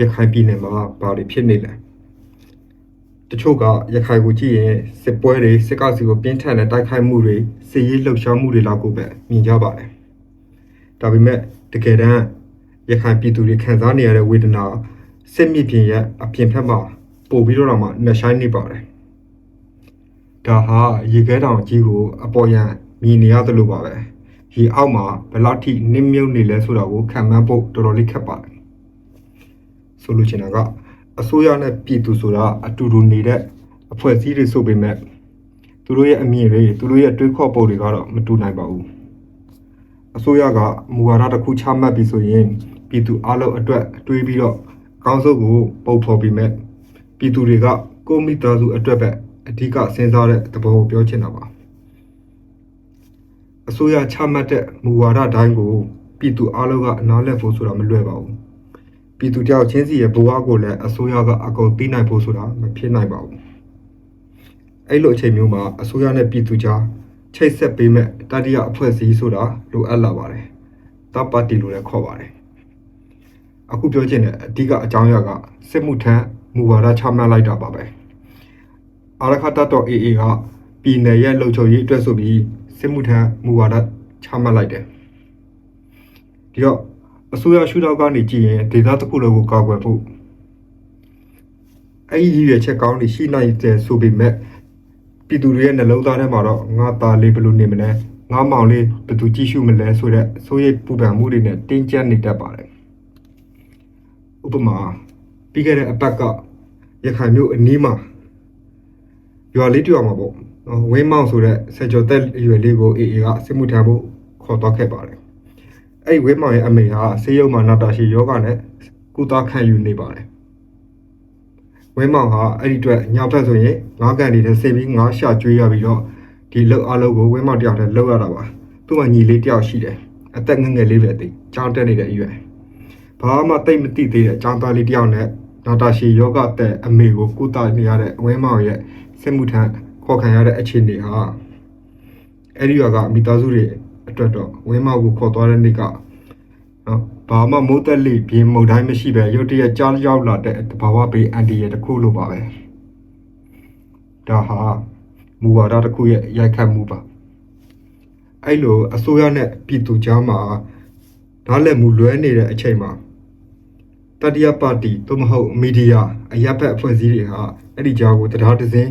ရခိုင်ပြည်နယ်မှာဘာတွေဖြစ်နေလဲတချို့ကရခိုင်ကိုကြည့်ရင်စစ်ပွဲတွေစစ်ကောက်စီကိုပြင်းထန်တဲ့တိုက်ခိုက်မှုတွေစစ်ရေးလှုပ်ရှားမှုတွေလောက်ကိုပဲမြင်ကြပါတယ်ဒါပေမဲ့တကယ်တမ်းရခိုင်ပြည်သူတွေခံစားနေရတဲ့ဝေဒနာစစ်မြေပြင်ရဲ့အပြင်ဘက်မှာပို့ပြီးတော့တော့မှနှဆိုင်နေပါတယ်ဒါဟာရေခဲတောင်ကြီးကိုအပေါ်ယံမြင်နေရသလိုပါပဲရေအောက်မှာဘယ်လောက်ထိနစ်မြုပ်နေလဲဆိုတာကိုခံမှန်းဖို့တော်တော်လေးခက်ပါတယ် ဆိုလိုချင်တာကအစိုးရနဲ့ပြည်သူဆိုတာအတူတူနေတဲ့အဖွဲ့အစည်းတွေဆိုပေမဲ့သူတို့ရဲ့အမြင်တွေသူတို့ရဲ့တွေးခေါ်ပုံတွေကတော့မတူနိုင်ပါဘူးအစိုးရကမူဝါဒတစ်ခုချမှတ်ပြီးဆိုရင်ပြည်သူအလုံးအတွက်တွေးပြီးတော့ကောင်းစုကိုပုံဖော်ပြီးမဲ့ပြည်သူတွေကကိုယ့်မိသားစုအတွက်ပဲအဓိကစဉ်းစားတဲ့သဘောကိုပြောချင်တာပါအစိုးရချမှတ်တဲ့မူဝါဒတိုင်းကိုပြည်သူအလုံးကအနားလည်ဖို့ဆိုတာမလွယ်ပါဘူး ပြည်သူတယောက်ချင်းစီရဲ့ဘဝကိုလည်းအစိုးရကအကုန်သိနိုင်ဖို့ဆိုတာမဖြစ်နိုင်ပါဘူးအဲ့လိုအချိန်မျိုးမှာအစိုးရနဲ့ပြည်သူကြားချိတ်ဆက်ပေးမဲ့တတိယအဖွဲ့အစည်းဆိုတာလိုအပ်လာပါတယ်တပ်ပါတီလို့လည်းခေါ်ပါတယ်အခုပြောချင်တဲ့အဓိကအကြောင်းအရာကစစ်မှုထမ်းမူဝါဒချမှတ်လိုက်တာပါပဲအာရခတတော် AA ကပြည်နယ်ရဲ့လုံခြုံရေးအတွက်ဆိုပြီးစစ်မှုထမ်းမူဝါဒချမှတ်လိုက်တယ်ဒီတော့ အစိုးရရှုထောင့်ကနေကြည့်ရင်ဒေသတစ်ခုလုံးကိုကာကွယ်ဖို့အဲ့ဒီရည်ရွယ်ချက်ကောင်းတွေရှိနိုင်တဲ့ဆိုပေမဲ့ပြည်သူတွေရဲ့နှလုံးသားထဲမှာတော့ငါသားလေးဘယ်လိုနေမလဲငါမောင်လေးဘယ်သူကြည့်ရှုမလဲဆိုတဲ့စိုးရိမ်ပူပန်မှုတွေနဲ့တင်းကျပ်နေတတ်ပါတယ်ဥပမာပြီးခဲ့တဲ့အပတ်ကရခိုင်မြို့အနီးမှာရွာလေးတစ်ရွာမှာပေါ့နော်ဝင်းမောင်ဆိုတဲ့ဆယ်ကျော်သက်အရွယ်လေးကိုအေအေကစစ်မှုထမ်းဖို့ခေါ်သွားခဲ့ပါတယ် အဲ့ဒီဝင်းမောင်ရဲ့အမေဟာဆေးရုံမှာနာတာရှည်ယောဂနဲ့ကုသခံယူနေပါတယ်ဝင်းမောင်ဟာအဲ့ဒီအတွက်ညဘက်ဆိုရင်ငါးကန်နေတဲ့ဆေးပြီးငါးရှာကျွေးရပြီးတော့ဒီလောက်အလုပ်ကိုဝင်းမောင်တယောက်တည်းလုပ်ရတာပါသူ့မှာညီလေးတယောက်ရှိတယ်အသက်ငယ်ငယ်လေးပဲသိကြောင်းတက်နေတဲ့အရွယ်ဘာမှတိတ်မသိသေးတဲ့အကြောင်းသားလေးတယောက်နဲ့နာတာရှည်ယောဂတဲ့အမေကိုကုသနေရတဲ့ဝင်းမောင်ရဲ့စစ်မှုထမ်းခေါ်ခံရတဲ့အခြေအနေဟာအဲ့ဒီရွာကမိသားစုတွေအတွက်တော့ဝင်းမောက်ကိုခေါ်သွားတဲ့နေ့က နော်ဘာမှမိုးသက်လိပြင်းမုန်တိုင်းမရှိပဲရုတ်တရက်ကြားရောက်လာတဲ့တဘာဝဘေးအန်တီရဲ့တစ်ခုလိုပါပဲဒါဟာမူဝါဒတစ်ခုရဲ့ရိုက်ခတ်မှုပါအဲ့လိုအစိုးရနဲ့ပြည်သူကြားမှာနားလည်မှုလွဲနေတဲ့အချိန်မှာတတိယပါတီသို့မဟုတ်မီဒီယာအရက်ဘက်အဖွဲ့အစည်းတွေဟာအဲ့ဒီကြားကိုတရားတစင်း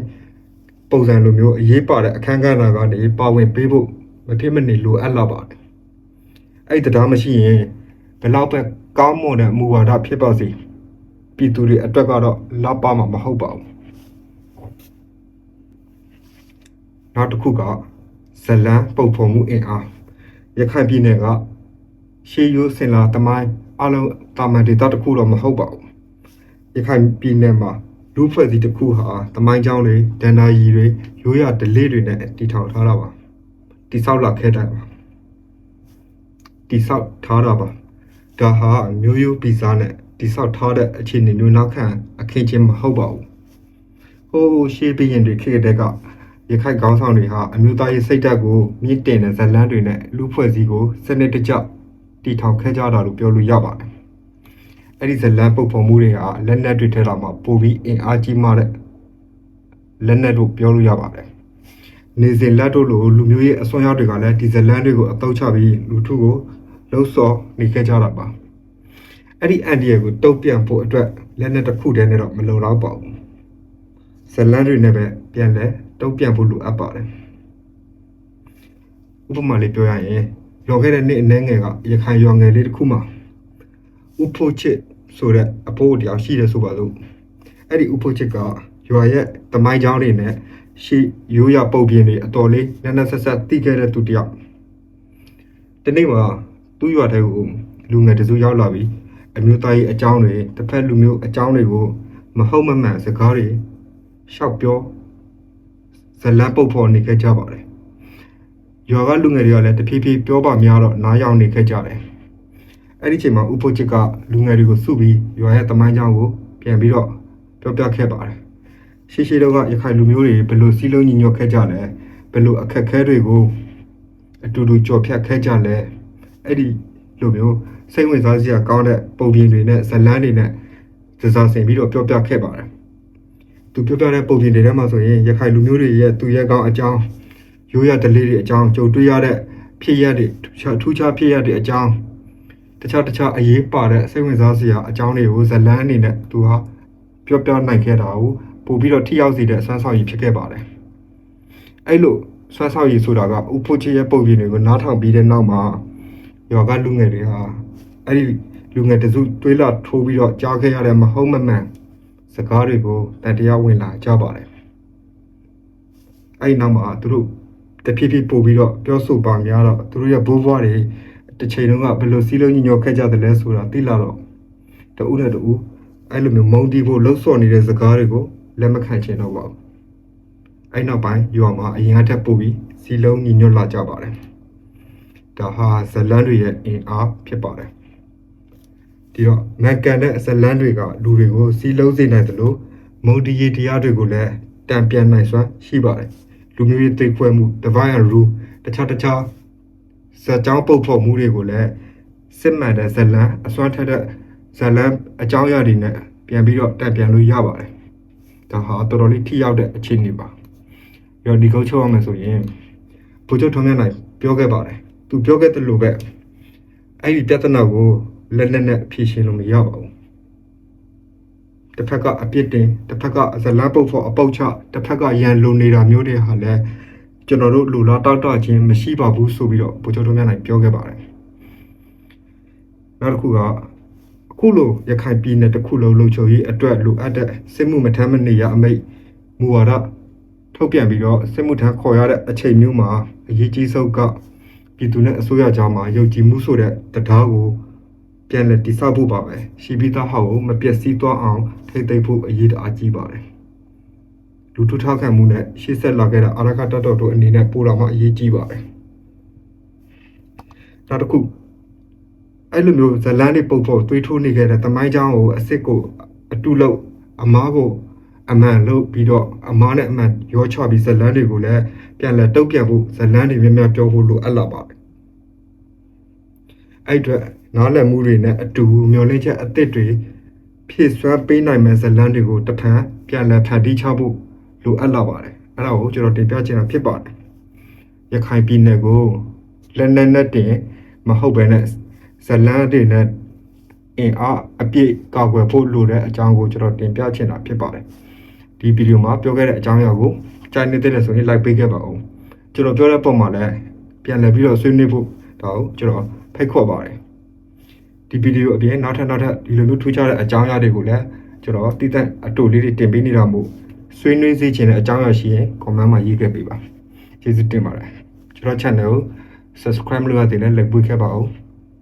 ပုံစံလိုမျိုးအရေးပါတဲ့အခန်းကဏ္ဍကနေပါဝင်ပေးဖို့မဖြစ်မနေလိုအပ်လာပါတယ်။အဲ့ဒီတရားမရှိရင် ဘယ်လောက်ပဲကောင်းမွန်တဲ့မူဝါဒဖြစ်ပါစေပြည်သူတွေအတွက်ကတော့လောက်ပါမှာမဟုတ်ပါဘူး။နောက်တစ်ခုကဇလန်းပုံဖော်မှုအင်အားရခိုင်ပြည်နယ်ကရှေးရိုးစင်လာတမိုင်းအလုံးတာမန်ဒေတာတစ်ခုတော့မဟုတ်ပါဘူး။ရခိုင်ပြည်နယ်မှာလူဖွဲ့စည်းတစ်ခုဟာတမိုင်းကြောင်းတွေဒန္နာရီတွေရိုးရဒလေးတွေနဲ့တည်ထောင်ထားတာပါတိဆောက်လာခဲ့တာပါတိဆောက်ထားတာပါ ဒါဟာမျိုးရိုးပီဇာနဲ့တိဆောက်ထားတဲ့အခြေအနေမျိုးနောက်ခံအခင်းချင်းမဟုတ်ပါဘူးဟိုးရှေးဘရင်တွေခေတ်တဲ့ကရခိုင်ကောင်းဆောင်တွေဟာအမျိုးသားရေးစိတ်ဓာတ်ကိုမြင့်တင်တဲ့ဇတ်လန်းတွေနဲ့လူဖွဲ့စည်းကိုစနစ်တကျတည်ထောင်ခဲ့ကြတာလို့ပြောလို့ရပါတယ်အဲ့ဒီဇလန်ပုတ်ဖော်မှုတွေဟာလက်နက်တွေထဲလာမှာပိုပြီးအင်အားကြီးမားတဲ့လက်နက်တို့ပြောလို့ရပါတယ်။နေစဉ်လက်တို့လိုလူမျိုးရေးအစွမ်းရောက်တွေကလည်းဒီဇလန်တွေကိုအသုံးချပြီးလူထုကို လှုပ်ဆော်နေခဲ့ကြတာပါ။အဲ့ဒီအန်ဒီယကိုတုတ်ပြန်ဖို့အတွက်လက်နက်တစ်ခုတည်းနဲ့တော့မလုံလောက်ပါဘူး။ဇလန်တွေနဲ့ပဲပြန်လဲတုတ်ပြန်ဖို့လိုအပ်ပါတယ်။ဥပမာလေးပြောရရင်လောခဲ့တဲ့နေ့အနှဲငယ်ကရခိုင်ရွာငယ်လေးတစ်ခုမှာဥဖို့ချစ်ဆိုတဲ့အဖိုးတရားရှိတယ်ဆိုပါစို့အဲ့ဒီဥဖို့ချစ်ကရွာရဲ့တမိုင်းချောင်းတွေနဲ့ရှိရိုးရပုတ်ပြင်းတွေအတော်လေးနက်နက်ဆက်ဆက်တိခဲ့တဲ့သူတယောက်ဒီနေ့မှာ သူ့ရွာထဲကိုလူငယ်တစုရောက်လာပြီးအမျိုးသားရေးအကြောင်းတွေတစ်ဖက်လူမျိုးအကြောင်းတွေကိုမဟုတ်မမှန်စကားတွေရှောက်ပြောဇလန်ပုတ်ဖော်နေခဲ့ကြပါတယ်ရွာကလူငယ်တွေကလည်းတဖြည်းဖြည်းပြောပါများတော့နားယောင်နေခဲ့ကြတယ်အဲ့ဒီချိန်မှာဥပုချစ်ကလူငယ်တွေကိုစုပြီးရွာရဲ့တမိုင်းချောင်းကိုပြန်ပြီးတော့ပြောပြခဲ့ပါတယ်။ရှေးရှေးတော့ကရခိုင်လူမျိုးတွေဘယ်လိုစီးလုံးညီညွတ်ခဲ့ကြလဲဘယ်လိုအခက်အခဲတွေကိုအတူတူကြော်ဖြတ်ခဲ့ကြလဲ အဲ့ဒီလိုမျိုးစိတ်ဝင်စားစရာကောင်းတဲ့ပုံပြင်တွေနဲ့ဇတ်လန်းတွေနဲ့စစားဆင်ပြီးတော့ပြောပြခဲ့ပါတယ်သူပြောပြတဲ့ပုံပြင်တွေထဲမှာဆိုရင်ရခိုင်လူမျိုးတွေရဲ့သူရဲကောင်းအကြောင်းရိုးရဒလေးတွေအကြောင်းကြုံတွေ့ရတဲ့ဖြစ်ရတဲ့ထူးခြားထူးခြားဖြစ်ရတဲ့အကြောင်းတခြားတခြားအရေးပါတဲ့စိတ်ဝင်စားစရာအကြောင်းတွေကိုဇလန်းအနေနဲ့သူဟာပြောပြနိုင်ခဲ့တာကိုပို့ပြီးတော့ထိရောက်စေတဲ့ဆွမ်းဆောင်ရည်ဖြစ်ခဲ့ပါတယ်အဲ့လိုဆွမ်းဆောင်ရည်ဆိုတာကဥဖို့ချစ်ရဲ့ပုံပြင်တွေကိုနားထောင်ပြီးတဲ့နောက်မှာ ယောဂလူငယ်တွေဟာအဲ့ဒီလူငယ်တစုတွေးလာထိုးပြီးတော့ကြားခဲ့ရတဲ့မဟုတ်မမှန်စကားတွေကိုတန်တရားဝင်လာကြပါတယ်အဲ့ဒီနောက်မှာသူတို့တဖြည်းဖြည်းပို့ပြီးတော့ပြောဆိုပါများတော့သူတို့ရဲ့ဘိုးဘွားတွေတစ်ချိန်လုံးကဘယ်လိုစီးလုံးညီညွတ်ခဲ့ကြတယ်လဲဆိုတာသိလာတော့တဦးနဲ့တဦးအဲ့လိုမျိုးမုန်းတီးဖို့လှုပ်ဆော်နေတဲ့စကားတွေကိုလက်မခံချင်တော့ပါဘူးအဲ့နောက်ပိုင်းယူအောင်မှာအရင်ကထက်ပို့ပြီးစီးလုံးညီညွတ်လာကြပါတယ် ဒါဟာဇလန်းတွေရဲ့အင်အားဖြစ်ပါတယ်ဒီတော့မန်ကန်တဲ့ဇလန်းတွေကလူတွေကိုစီးလုံးစေနိုင်တယ်လို့မုန်းတီးရေးတရားတွေကိုလည်းတံပြန်နိုင်စွမ်းရှိပါတယ်လူမျိုးရေးသိပ်ဖွဲ့မှု divine and rule တခြားတခြားဇာတ်ကြောင်းပုတ်ဖော်မှုတွေကိုလည်းစစ်မှန်တဲ့ဇလန်းအစွမ်းထက်တဲ့ဇလန်းအကြောင်းအရာတွေနဲ့ပြန်ပြီးတော့တံပြန်လို့ရပါတယ်ဒါဟာတော်တော်လေးထိရောက်တဲ့အခြေအနေပါပြီးတော့ဒီကုတ်ချုပ်ရမယ်ဆိုရင်ဘုချုပ်ထုံးမြတ်နိုင်ပြောခဲ့ပါတယ် သူပြောခဲ့တယ်လို့ပဲအဲ့ဒီပြဿနာကိုလက်လက်နဲ့ဖြေရှင်းလို့မရပါဘူးတစ်ဖက်ကအပြစ်တင်တစ်ဖက်ကဇလန်းပုတ်ဖို့အပုတ်ချတစ်ဖက်ကရန်လုံနေတာမျိုးတွေဟာလည်းကျွန်တော်တို့လူလားတောက်တောက်ချင်းမရှိပါဘူးဆိုပြီးတော့ဘုချုပ်ထုံးမြတ်နိုင်ပြောခဲ့ပါတယ်နောက်တစ်ခုကအခုလိုရခိုင်ပြည်နယ်တစ်ခုလုံးလှုပ်ချုပ်ရေးအတွက်လိုအပ်တဲ့စစ်မှုမထမ်းမနေရအမိတ်မူဝါဒထုတ်ပြန်ပြီးတော့စစ်မှုထမ်းခေါ်ရတဲ့အချိန်မျိုးမှာအရေးကြီးဆုံးက ပြည်သူနဲ့အစိုးရကြားမှာယုံကြည်မှုဆိုတဲ့တရားကိုပြန်လည်တည်ဆောက်ဖို့ပါပဲရှိပြီးသားဟောက်ကိုမပျက်စီးသွားအောင်ထိမ့်သိမ့်ဖို့အရေးတအားကြီးပါတယ်လူထုထောက်ခံမှုနဲ့ရှေ့ဆက်လာခဲ့တဲ့အာရခတတ်တော်တို့အနေနဲ့ပို့တော်မှာအရေးကြီးပါတယ်နောက်တစ်ခုအဲ့လိုမျိုးဇလန်းတွေပုတ်ဖို့တွေးထိုးနေခဲ့တဲ့တမိုင်းချောင်းကိုအစ်စ်ကိုအတူလို့အမားကို အမှန်လို့ပြီးတော့အမားနဲ့အမှန်ရောချပြီးဇလန်းတွေကိုလည်းပြန်လဲတုတ်ပြန်ဖို့ဇလန်းတွေများများပြောဖို့လိုအပ်လာပါတယ်အဲ့အတွက်နားလည်မှုတွေနဲ့အတူမျောလင့်ချက်အသစ်တွေဖြည့်စွမ်းပေးနိုင်မဲ့ဇလန်းတွေကိုတထန်ပြန်လဲဖန်တီးချဖို့လိုအပ်လာပါတယ်အဲ့ဒါကိုကျွန်တော်တင်ပြချင်တာဖြစ်ပါတယ်ရခိုင်ပြည်နယ်ကိုလက်နက်နဲ့တင်မဟုတ်ဘဲနဲ့ဇလန်းတွေနဲ့အင်အားအပြည့်ကာကွယ်ဖို့လိုတဲ့အကြောင်းကိုကျွန်တော်တင်ပြချင်တာဖြစ်ပါတယ် ဒီဗီဒီယိုမှာပြောခဲ့တဲ့အကြောင်းအရာကိုကြိုက်နေတဲ့ဆိုရင် like ပေးခဲ့ပါဦးကျွန်တော်ပြောတဲ့ပုံမှာလည်းပြန်လည်ပြီးတော့ဆွေးနွေးဖို့ဒါကိုကျွန်တော်ဖိတ်ခေါ်ပါတယ်ဒီဗီဒီယိုအပြင်နောက်ထပ်နောက်ထပ်ဒီလိုမျိုးထူးခြားတဲ့အကြောင်းအရာတွေကိုလည်းကျွန်တော်တည်တဲ့အတူလေးတွေတင်ပေးနေတာမို့ဆွေးနွေးစေချင်တဲ့အကြောင်းအရာရှိရင် comment မှာရေးခဲ့ပေးပါကျေးဇူးတင်ပါတယ်ကျွန်တော် channel ကို subscribe လုပ်ရသေးတယ် like ပေးခဲ့ပါဦး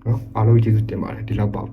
နော်အားလုံးကျေးဇူးတင်ပါတယ်ဒီလောက်ပါ